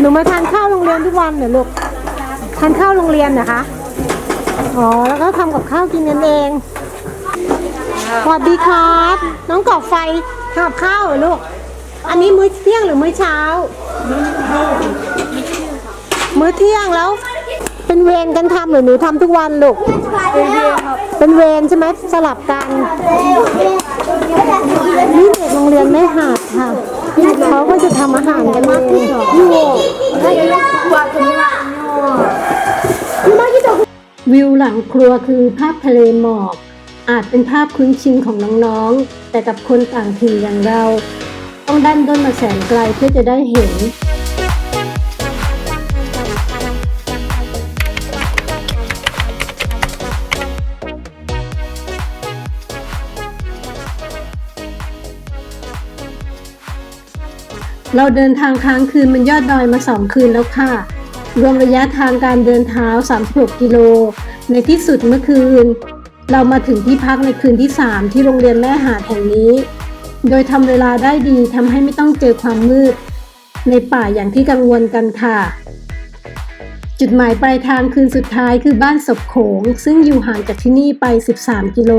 หนูมาทานข้าวโรงเรียนทุกวันเหรอลูกทานข้าวโรงเรียนนะคะ อ๋อ แล้วก็ทำกับข้าวกินกันเอง สวัสดีครับ น้องกอบไฟทำกับข้าวเหรอลูก อันนี้มื้อเที่ยงหรือมื้อเช้า มื้อเที่ยงแล้ว เป็นเวรกันทำหรือหนูทำทุกวันลูก เป็นเวรใช่ไหมสลับกันนี่เด็กโรงเรียนไม่หาดค่ะ เขาก็จะทำอาหารกันเองวิวหลังครัวคือภาพทะเลหมอก อาจเป็นภาพคุ้นชินของน้องๆ แต่กับคนต่างถิ่นอย่างเรา ต้องดันด้นมาแสนไกลเพื่อจะได้เห็น เราเดินทางค้างคืนบนยอดดอยมาสองคืนแล้วค่ะ รวมระยะทางการเดินเท้า 36 กิโล ในที่สุดเมื่อคืน เรามาถึงที่พักในคืนที่ 3 ที่โรงเรียนแม่หาดแห่งนี้ โดยทำเวลาได้ดีทำให้ไม่ต้องเจอความมืด ในป่าอย่างที่กังวลกันค่ะ จุดหมายปลายทางคืนสุดท้ายคือบ้านศพโขง ซึ่งอยู่ห่างจากที่นี่ไป 13 กิโล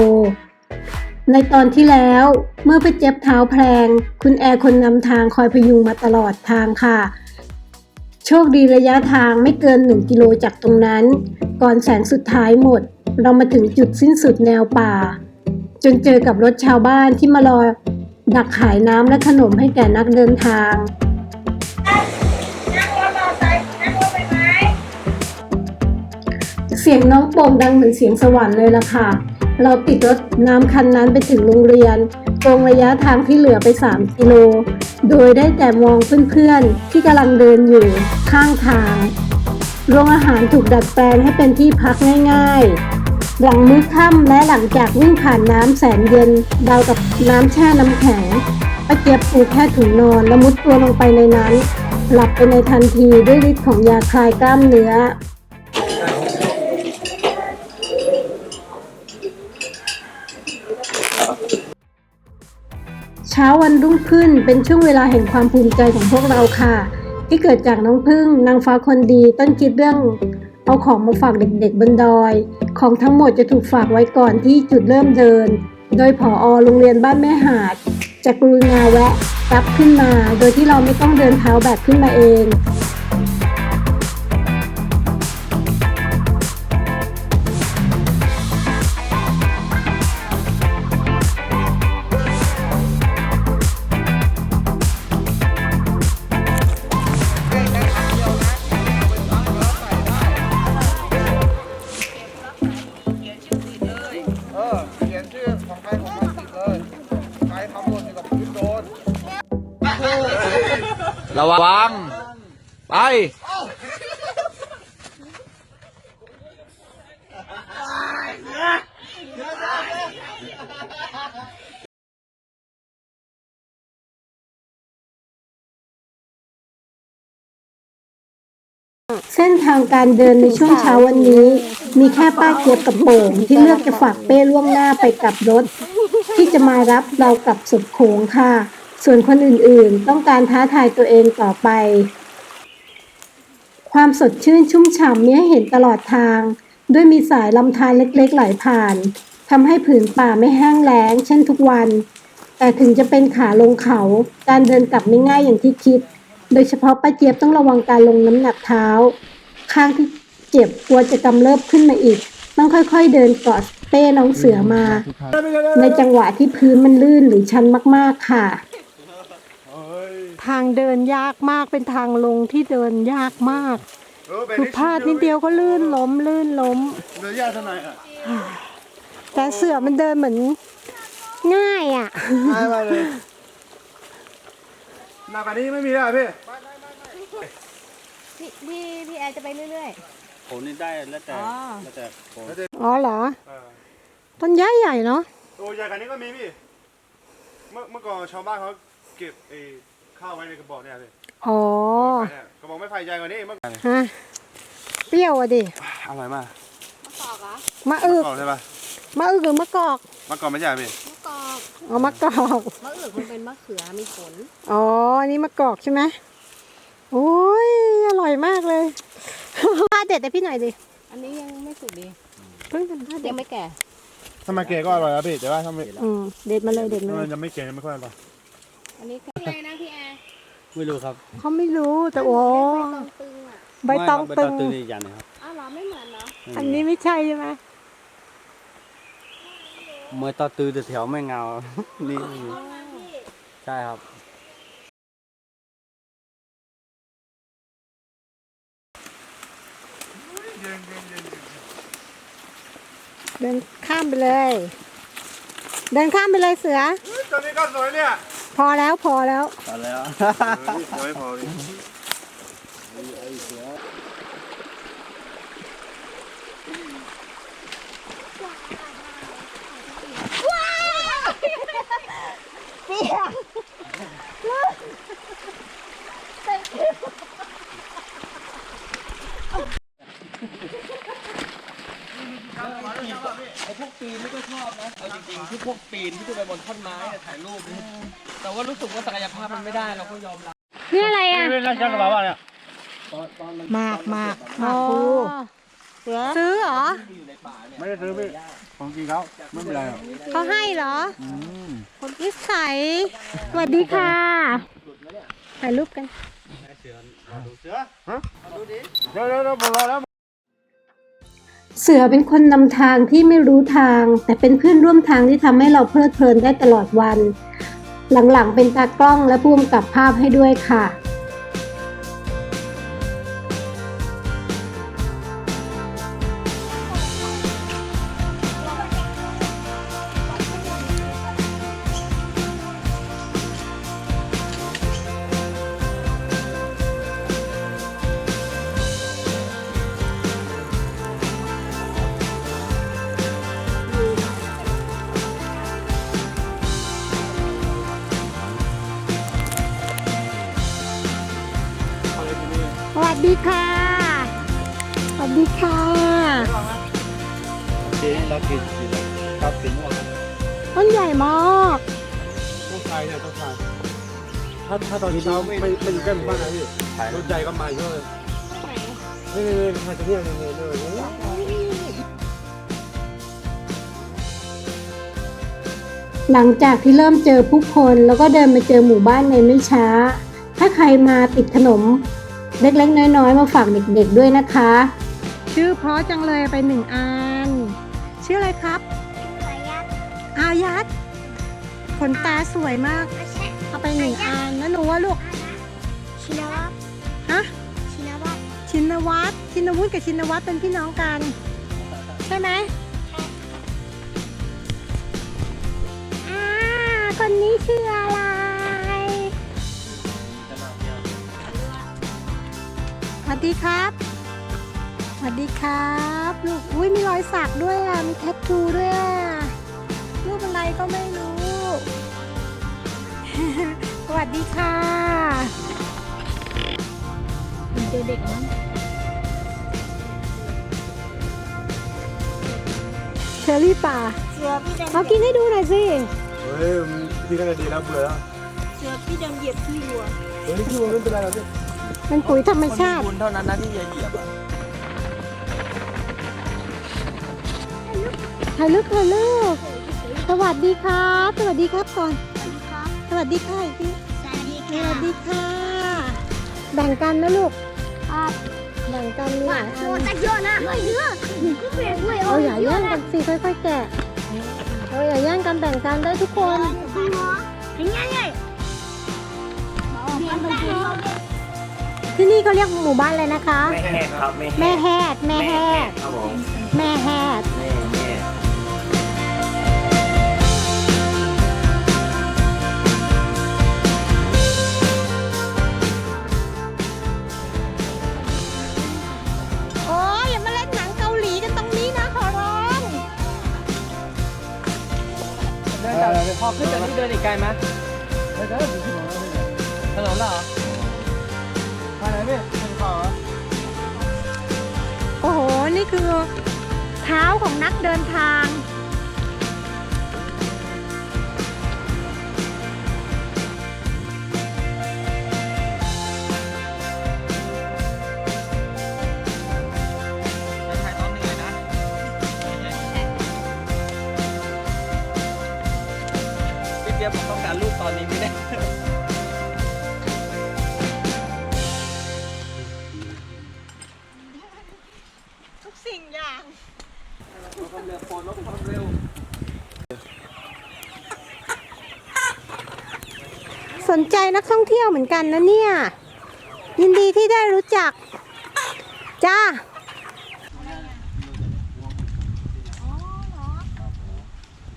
ในตอนที่แล้วเมื่อไปเจ็บเท้าแพลง คุณแอร์คนนำทางคอยพยุงมาตลอดทางค่ะ โชคดีระยะทางไม่เกิน 1 กิโลจากตรงนั้น ก่อนแสงสุดท้ายหมด เรามาถึงจุดสิ้นสุดแนวป่า จนเจอกับรถชาวบ้านที่มารอดักขายน้ำและขนมให้แก่นักเดินทางเสียงน้องโป่งดังเหมือนเสียงสวรรค์เลยล่ะค่ะ เราติดรถน้ำคันนั้นไปถึงโรงเรียน ตรงระยะทางที่เหลือไป 3 กิโล โดยได้แต่มองเพื่อนๆ ที่กำลังเดินอยู่ข้างทาง โรงอาหารถูกดัดแปลงให้เป็นที่พักง่ายๆ หลังมื้อค่ำและหลังจากวิ่งผ่านน้ำแสนเย็นดาวกับน้ำแช่น้ำแข็งป้าเจี๊ยบปูแค่ถุงนอนแล้วมุดตัวลงไปในนั้น หลับไปในทันทีด้วยฤทธิ์ของยาคลายกล้ามเนื้อ ช้าวันรุ่งขึ้นเป็นช่วงเวลาแห่งความภูมิใจของพวกเราค่ะ ที่เกิดจากน้องพึ่งนางฟ้าคนดีต้นคิดเรื่องเอาของมาฝากเด็กๆบนดอย ของทั้งหมดจะถูกฝากไว้ก่อนที่จุดเริ่มเดิน โดยผอโรงเรียนบ้านแม่หาดจะกรุณาแวะรับขึ้นมา โดยที่เราไม่ต้องเดินเท้าแบบขึ้นมาเอง เส้นทางการเดินในช่วงเช้าวันนี้ มีแค่ป้าเจี๊ยบกับโป่งที่เลือกจะฝากเป้ล่วงหน้าไปกับรถ ที่จะมารับเรากลับสุดโขงค่ะ ส่วนคนอื่นๆ ต้องการท้าทายตัวเองต่อไป ความสดชื่นชุ่มฉ่ำมีให้เห็นตลอดทาง ด้วยมีสายลำธารเล็กๆไหลผ่านทำให้ผืนป่าไม่แห้งแล้ง เช่นทุกวัน แต่ถึงจะเป็นขาลงเขา การเดินกลับไม่ง่ายอย่างที่คิด โดยเฉพาะป้าเจี๊ยบต้องระวังการลงน้ำหนักเท้า ข้างที่เจ็บกลัวจะกำเริบขึ้นมาอีก ต้องค่อยๆเดินกอดเป้น้องเสือมา ในจังหวะที่พื้นมันลื่นหรือชันมากๆค่ะ ทางเดินยากมากเป็นทางลงที่เดินยากมากคือพลาดนิดเดียวก็ลื่นล้มลื่นล้มเนื้อยาเท่าไหร่แต่เสือมันเดินเหมือนง่ายอะ ง่ายมากเลย หนักกว่านี้ไม่มีแล้วเหรอพี่พี่พี่พี่แอร์จะไปเรื่อย ผมนี่ได้แล้วแต่อ๋อ แล้วแต่ผมอ๋อเหรอ เออต้นใหญ่ใหญ่ๆเนาะ ตัวใหญ่กว่านี้ก็มีพี่ เมื่อเมื่อก่อนชาวบ้านเขาเก็บไอ้ข้าวไว้ในกระบอกเนี่ยพี่อ๋อ เนี่ยกระบอกไม้ไผ่ใหญ่กว่านี้เมื่อก่อนฮะ เปรี้ยวอะดิ อร่อยมากๆมะกอกเหรอมะอึกกรอบใช่ปะมะอึกหรือมะกอกมะกอกไม่ใช่พี่มะ กอกอ๋อมะกอกมะอึกมันเป็นมะเขือมีผลอ๋ออันนี้มะกอกใช่ไหมโอ้ยอร่อยมากเลยผ้าเด็ดให้พี่หน่อยดิอันนี้ยังไม่สุกดีเพิ่งทำผ้าเด็ยัดงไม่แก่ถ้ามาเกะก็อร่อยแล้วพี่แต่ว่าถ้าไม่อืมเด็ดมาเลยเด็ดมาถ้าเลมัยนยังไม่เกะยังไม่ค่อยอร่อยอันนี้อะไรนะพี่แอร์ไม่รู้ครับเขาไม่รู้แต่โอ้ใบตองตึงอะใบตองตึงไม่ครับใบตองตึงอีกอย่างหนึงครับอ้าวเหรอไม่เหมือนเหรออันนี้ไม่ใช่ใช่ไหม เมื่อตอตือแต่แถวไม่เงา นี่ ใช่ครับ เดินข้ามไปเลย เดินข้ามไปเลยเสือ ตอนนี้ก็สวยเนี่ยพอแล้วพอแล้ว พอแล้วยั งไม่พอดิไอ้พวกปีนไม่ก็ชอบนะเอาจริงๆที่พวกปีนที่ขึ้นไปบนท่อนไม้เนี่ยถ่ายรูปนี่แต่ว่ารู้สึกว่าศักยภาพมันไม่ได้เราก็ยอมรับ นี่อะไรอะ นี่นั่นช่างกระเป๋าป่ะเนี่ยตอนตอนมันมากมากมากปู เสือซื้อเหรออยู่ในป่าเนี่ยไม่ได้ซื้อพี่ของจริงเขาไม่เป็นไรหรอกเขาให้เหรอคนนิสัยสวัสดีค่ะถ่ายรูปกันเสือฮะเดี๋ยวเดี๋ยวเดี๋ยวผมรอแล้วเสือเป็นคนนำทางที่ไม่รู้ทาง แต่เป็นเพื่อนร่วมทางที่ทำให้เราเพลิดเพลินได้ตลอดวัน หลังๆเป็นตากล้องและผู้กำกับภาพให้ด้วยค่ะ ดีค่ะ สวัสดีค่ะเจ๊เรากินกินครับถึงว่าต้นใหญ่มากต้องใช้เนี่ยต้องใช้ถ้าถ้าตอนเช้าไม่ไม่ไม่อยู่ใกล้หมู่บ้านนะพี่รถใหญ่ก็มาเยอะเลยนี่นี่นี่มาจากเนี่ยนี่นี่นี่หลังจากที่เริ่มเจอผู้คนแล้วก็เดินมาเจอหมู่บ้านในไม่ช้า ถ้าใครมาติดขนม เล็กๆ น้อยๆ มาฝากเด็กๆด้วยนะคะ ชื่อเพราะจังเลยไปหนึ่งอัน ชื่ออะไรครับอายัดขนตาสวยมากเอาไปหนึ่งอันแล้วหนูว่าลูกชินวัตฮะชินวัตชินวัตรชินวุฒิกับชินวัตรเป็นพี่น้องกัน ใช่ไหมอ่าคนนี้ชื่ออะไร วัสดีครับสวัสดีครับลูกอุ้ยมีรอยสักด้วยอะมีแทททูด้วยอะรูปอะไรก็ไม่รู้ สวัสดีค่ะเจอเด็กมั้งเชอรี่ป่าเสือพี่ดำเขากินให้ดูหน่อยสิเฮ้ยมันพี่ก็จะดีแล้วเบื่อแล้วเสือพี่ดำเหยียบขี้วัวเฮ้ยพี่มันไม่เป็นไรหรอกพี่เป็นปุ๋ยธรรมชาติ คุณเท่านั้นนะที่จะเหยียบอะถ่ายรูปถ่ายรูปสวัสดีครับ สวัสดีครับก่อน สวัสดีค่ะอีกทีสวัสดีสวัสดีค่ะ แบ่งกันนะลูกแบ่งกันมีหลายอันตะเยอะนะเยเยอะเปลี่ยนด้วยเอาอย่าแย่งกันสิค่อยๆแกะเราอย่าแย่งกันแบ่งกันได้ทุกคนเป็นไงไงเบียนไปกิน ที่นี่เขาเรียกหมู่บ้านเลยนะคะไม่แห้ครับไม่แม่แฮดแม่แฮดครับผมแม่แฮดแม่แม่โอ้ยอย่ามาเล่นหนังเกาหลีกันตรงนี้นะขอร้องเดินจากพอขึ้นจากนี่เดินอีกไกลไหมเดินจากถึ พี่ผมขอโอ้โห นี่คือเท้าของนักเดินทาง ใช้ตอนเหนื่อยนะ พี่เปียกผมต้องการรูปตอนนี้ไม่ได้ นใจนักท่องเที่ยวเหมือนกันนะเนี่ย ยินดีที่ได้รู้จัก จ้า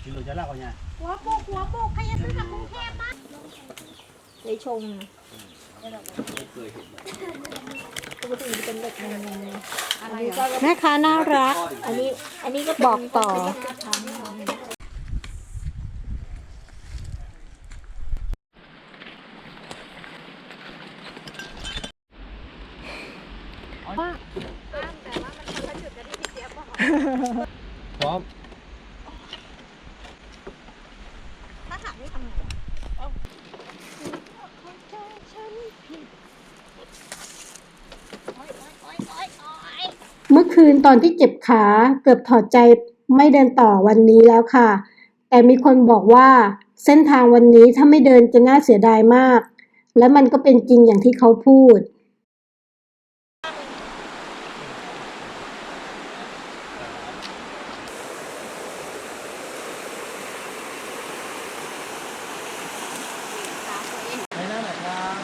กิโลจะลากเอาไงหัวโปกหัวโปกใครจะซื้อกลับกรุงเทพบ้างในชงปกติจะเป็นแบบอะไรก็แม่ค้าน่ารัก อันนี้ อันนี้ก็บอกต่อพร้อม ถ้าถามไม่ทำไง เมื่อคืน ตอนที่เจ็บขาเกือบถอดใจไม่เดินต่อวันนี้แล้วค่ะ แต่มีคนบอกว่าเส้นทางวันนี้ถ้าไม่เดินจะน่าเสียดายมาก และมันก็เป็นจริงอย่างที่เขาพูด ไปนั่นแหละครับ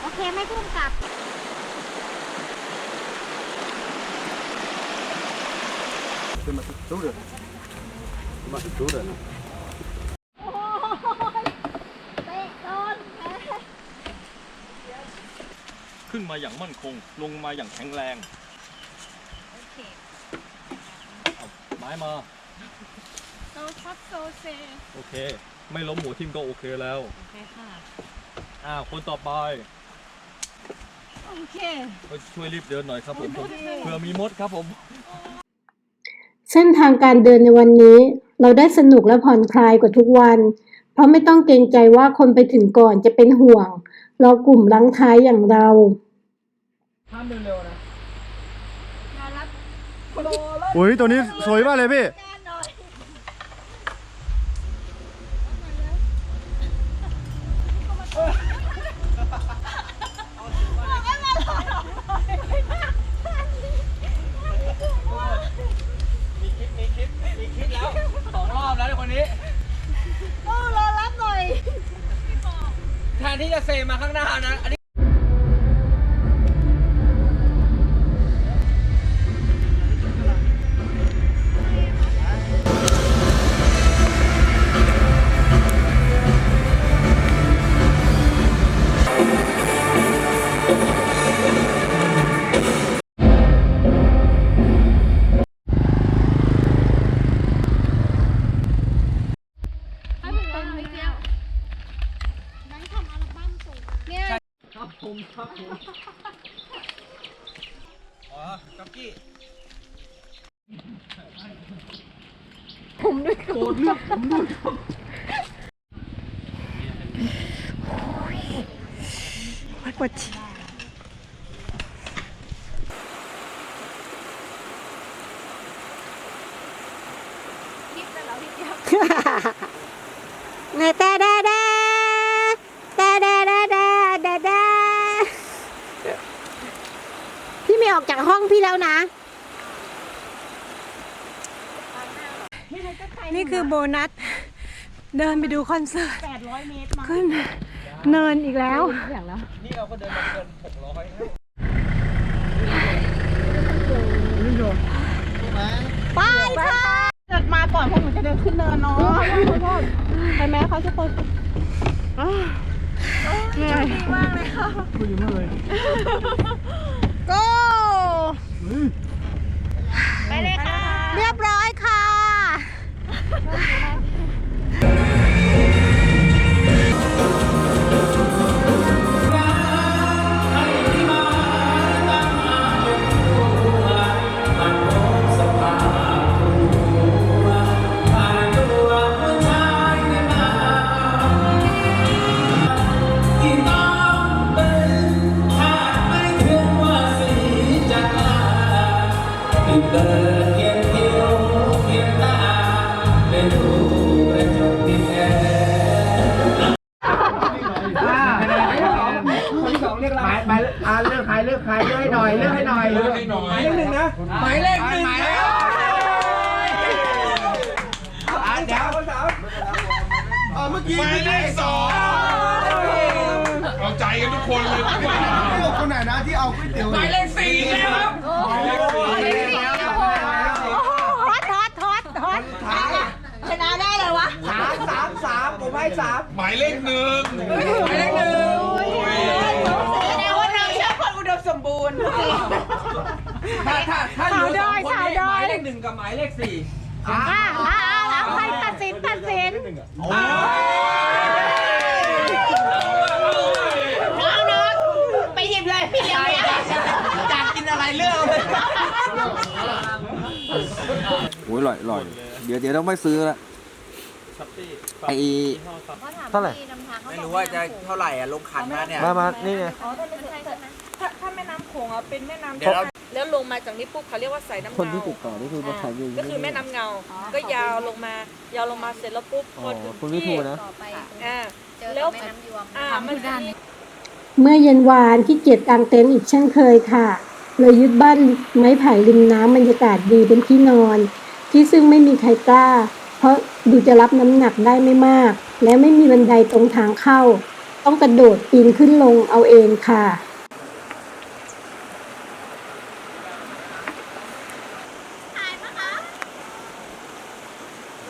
โอเคไม่พุ่งกลับ ขึ้นมาตู้เดือดมาตู้เดือด โอ้ยเตะโดนแพ้ ขึ้นมา อย่างมั่นคง ลงมาอย่างแข็งแรง โอเคเอาไม้มา โซซับโซเซโอเค ไม่ล้มหัวทิ่มก็โอเคแล้วโอเคค่ะ อ่าคนต่อไปโอเคก็ช่วยรีบเดินหน่อยครับผมผมเผื่อมีมดครับผม เส้นทางการเดินในวันนี้ เราได้สนุกและผ่อนคลายกว่าทุกวัน เพราะไม่ต้องเกรงใจว่าคนไปถึงก่อนจะเป็นห่วงเรากลุ่มลังท้ายอย่างเรา ห้ามเดินเร็วนะมารับโอ้ยตัวนี้สวยมากเลยพี่ งานหน่อยมีคลิป มีคลิป มีคลิปแล้วสองรอบแล้วในคนนี้ โอ้รอรับหน่อย แทนที่จะเซมาข้างหน้านะอันนี้ เนี่ยครับผมครับผมอ๋อจ็อกกี้ไงแต่แดแดแต่แดแดแดแดแดพี่ไม่ออกจากห้องพี่แล้วนะ นี่คือโบนัสเดินไปดูคอนเสิร์ต800 เมตรมาขึ้นเนินอีกแล้วนี่เราก็เดินมาเกินหกร้อยแล้วไปค่ะเกิดมาก่อนพวกหนูจะเดินขึ้นเนินเนาะไปไหมคะทุกคนเหนื่อยดีมากเลยค่ะ go ไปเลยค่ะ เรียบร้อยค่ะ คามผมให้สามหมายเลขหนึ่งหมายเลขหนึ่งแสดงว่าเราชอบคนอุดมสมบูรณ์ถ้าถ้าถ้าอยู่สองคนนี้หมายเลขหนึ่งกับหมายเลขสี่อ่าอ่าอ่าใครตัดสินตัดสินน้องน้องไปหยิบเลยพี่เลี้ยงเนี่ยอยากกินอะไรเลือกเอาเลยโอ้ยอร่อยอร่อยเดี๋ยวเดี๋ยวต้องไปซื้อละ ไอ เท่าไหร่ ไม่รู้ว่าจะเท่าไหร่อะลงขันมาเนี่ย มามานี่ไงถ้าถ้าแม่น้ำโขงอะเป็นแม่น้ำเดี๋ยวเรา แล้วลงมาจากนี้ปุ๊บเขาเรียกว่าสายน้ำคนเงาที่ติดต่อนี่คือมาขายอยู่ก็คือแม่น้ำเงา ก็ยาวลงมายาวลงมาเสร็จแล้วปุ๊บอ๋พออถึงคุณวิทูนะอ่าแล้วอ่ามันจะมี เมื่อเย็นวานที่เกียจกางเต็นท์อีกเช่นเคยค่ะ เลยยึดบ้านไม้ไผ่ริมน้ำบรรยากาศดีเป็นที่นอน ที่ซึ่งไม่มีใครกล้าเพ ราะดูจะรับน้ำหนักได้ไม่มาก และไม่มีบันไดตรงทางเข้า ต้องกระโดดปีนขึ้นลงเอาเองค่ะ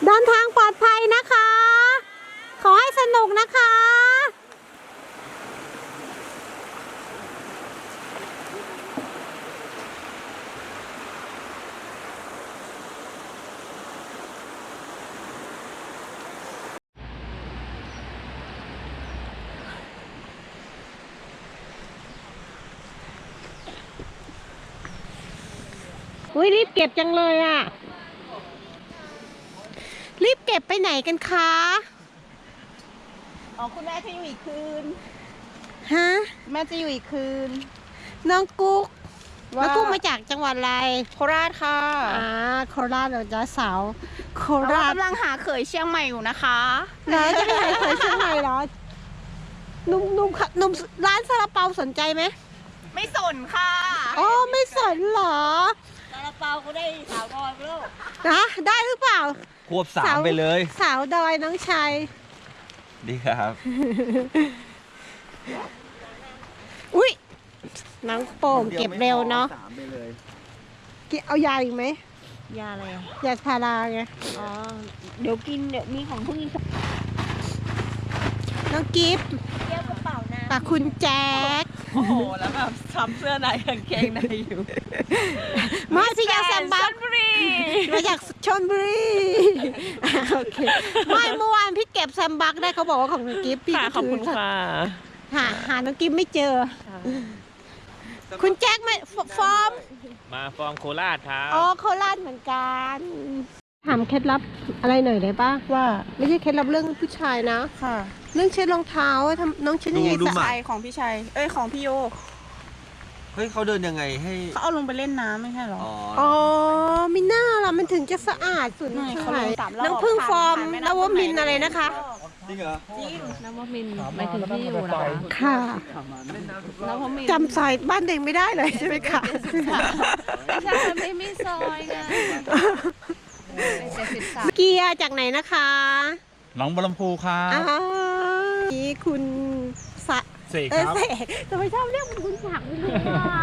เดินทางปลอดภัยนะคะ ขอให้สนุกนะคะ อุ้ยรีบเก็บจังเลยอะ รีบเก็บไปไหนกันคะ อ๋อ คุณแม่จะอยู่อีกคืน ฮะ แม่จะอยู่อีกคืน น้องกุ๊กว่า น้องกุ๊กมาจากจังหวัดอะไรโคราชค่ะอ่าโคราชเหรอจ้าสาวโคแต่ว่าราชกำลังหาเขยเชียงใหม่อยู่นะคะเหรอจะไปไหนเคยเชียงใหม่เหรอหนุ่มหนุ่มหนุ่มร้านซาลาเปาสนใจไหม ไม่สนค่ะ อ๋อไม่สนเหรอ ซาลาเปาก็ได้สาวดอยไปแล้วนะได้หรือเปล่า ควบสามไปเลย สาวดอยน้องชายดีครับ อุ้ยน้องโป่งเก็บเร็วเนาะสามไปเลยกินเอายาอีกไหมยาอะไรอะยาพาราไงอ๋อเดี๋ยวกินเดี๋ยวมีของพวกนี้น้องกิฟต์ เที่ยวกระเป๋านะกับคุณแจ๊คโอ้โห แล้วแบบซ้ำเสื้อในกางเกงในอยู่มาพี่ยาแซมบัชกลบุรีมาจากชนบุรีโอเคไม่เมื่อวานพี่เก็บแซมบักได้เขาบอกว่าของน้องกิฟต์พี่ค่ะขอบคุณถืค่ะหาหาน้องกิฟต์ไม่เจอ คุณแจ็คมาฟฟอร์มมาฟอร์มโคราชครับอ๋อโคราชเหมือนกัน ถามเคล็ดลับอะไรหน่อยได้ปะว่าไม่ใช่เคล็ดลับเรื่องผู้ชายนะ ค่ะเรื่องเช็ดรองเท้าอะทำน้องเช็ดยังไงดูสะหมา ชายของพี่ชัย เอ้ยของพี่โยเฮ้ยเขาเดินยังไงให้เขาเอาลงไปเล่นน้ำไม่ใช่เหรอ อ๋ออ๋อมิน่าล่ะมันถึงจะสะอาดสุดไม่ใช่เขาไหมลงสามรอบน้ำพึ่งฟอร์มผ่านแม่นน้ำวมินทร์อะไรนะคะ จริงเหรอน้ำว่ามินหมายถึงที่อยู่นะคะค่ะน้ำว่ามินจำซอยบ้านเด็กไม่ได้เลยใช่ไหมคะ ไม่ใช่มันไม่มีซอยไง เจ็ดสิบสามเกียร์จากไหนนะคะน้องบรมพูครัอ๋บอนี่คุณสะเสกเอคอรับเสกทำไมชอบเรียกคุณคุณศักดิ์ไม่รู้ว่า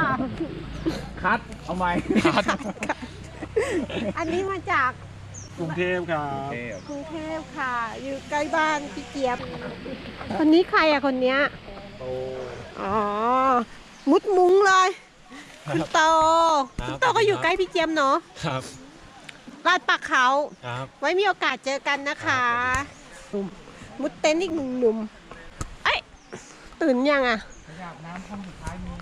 คัดเอาไหมคัดอันนี้มาจากกรุงเทพครับ กรุงเทพค่ะ อยู่ใกล้บ้านพี่เจี๊ยบ คนนี้ใครอะคนเนี้ย โต อ๋อ มุดมุ้งเลย คุณโต ครับคุณโตก็อยู่ใกล้พี่เจี๊ยบเนาะ ครับ ลาดปักเขา ครับ ไว้มีโอกาสเจอกันนะคะหนุ่มมุดเต็นท์อีกหนึ่งหนุ่มเอ้ยตื่นยังอะ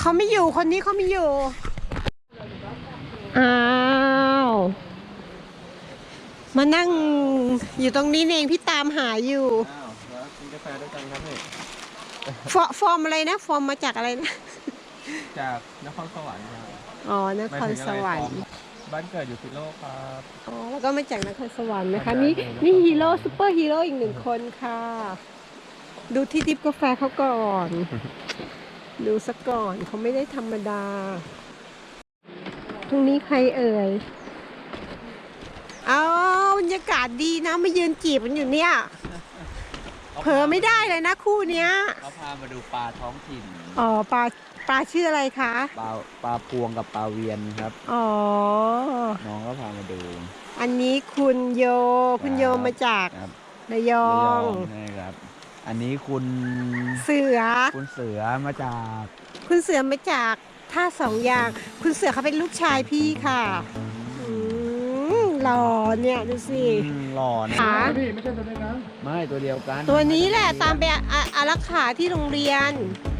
เขาไม่อยู่คนนี้เขาไม่อยู่ อ้าว มานั่งอยู่ตรงนี้เองพี่ตามหาอยู่อ้าวแล้วกินกาแฟด้วยกันครับนี่ฟอฟอร์มอะไรนะ ฟอร์มมาจากอะไรนะ จากนครสวรรค์ครับ อ๋อนครสวรรค์ม บ้านเกิดอยู่พิโลกครับอ๋อแล้วก็มาจากนครสวรรค์นะคะนี่นี่ฮีโร่ซูเปอร์ฮีโร่อีกหนึ่งคนค่ะ ดูที่ดิบกาแฟเขาก่อน ดูซะก่อนเขาไม่ได้ธรรมดา ตรงนี้ใครเอ่ยเอาบรรยากาศดีนะมายืนจีบกันอยู่เนี่ย เผลอไม่ได้เลยนะคู่เนี้ย เขาพามาดูปลาท้องถิ่นอ๋อปลา ปลาชื่ออะไรคะ ปลาปลาพวงกับปลาเวียนครับ อ๋อ น้องก็พามาดู อันนี้คุณโย คุณโยมาจากครับระยองใช่ครับ อันนี้คุณเสือ คุณเสือมาจากคุณเสือมาจากท่าสองอย่าง คุณเสือเขาเป็นลูกชายพี่ค่ะอืมหล่อเนี่ยดูสิ อืมหล่อนะขาไม่ตัวเดียวกันตัวนี้แหละตามไปอาอาอารักขาที่โรงเรียนโ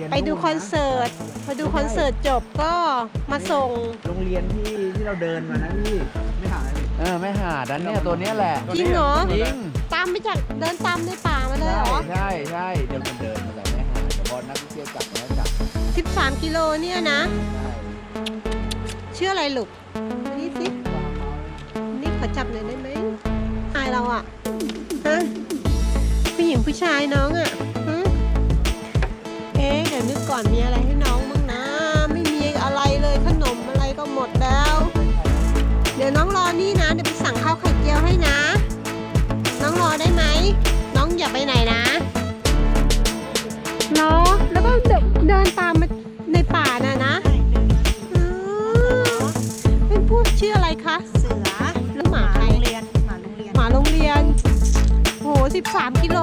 รงเรียนไปดูคอนเสิร์ตพอดูคอนเสิร์ตจบก็มาส่ง โรงเรียนที่ที่เราเดินมานะพี่ไม่หาเลยเออไม่หาดันเนี่ยตัวเนี้ยแหละจริงเหรอ จริงตามไปจากเดินตามในป่ามาเลยใช่เหรอ ใช่ใช่เดี๋ยวมันเดินมาแต่ไม่หาแต่พอนักท่องเที่ยวจับแล้วจับ13 กิโลเนี่ยนะใช่ชื่ออะไรลูกอันนี่สินี่ขอจับหน่อยได้ไหมอายเราอะฮะผู้หญิงผู้ชายน้องอะฮะเอ๊ะเดี๋ยวนึกก่อนมีอะไรให้น้องบ้างนะ ไม่มีอะไรเลยขนมอะไรก็หมดแล้ว เดี๋ยวน้องรอนี่นะ เดี๋ยวไปสั่งข้าวไข่เจียวให้นะ น้องรอได้ไหม น้องอย่าไปไหนนะรอแล้วก็เดินเดินตามมาในป่าน่ะนะอ๋อเป็นพวกชื่ออะไรคะ เสือแล้วหมาใคร โรงเรียนหมาโรงเรียนหมาโรงเรียน โห 13 กิโล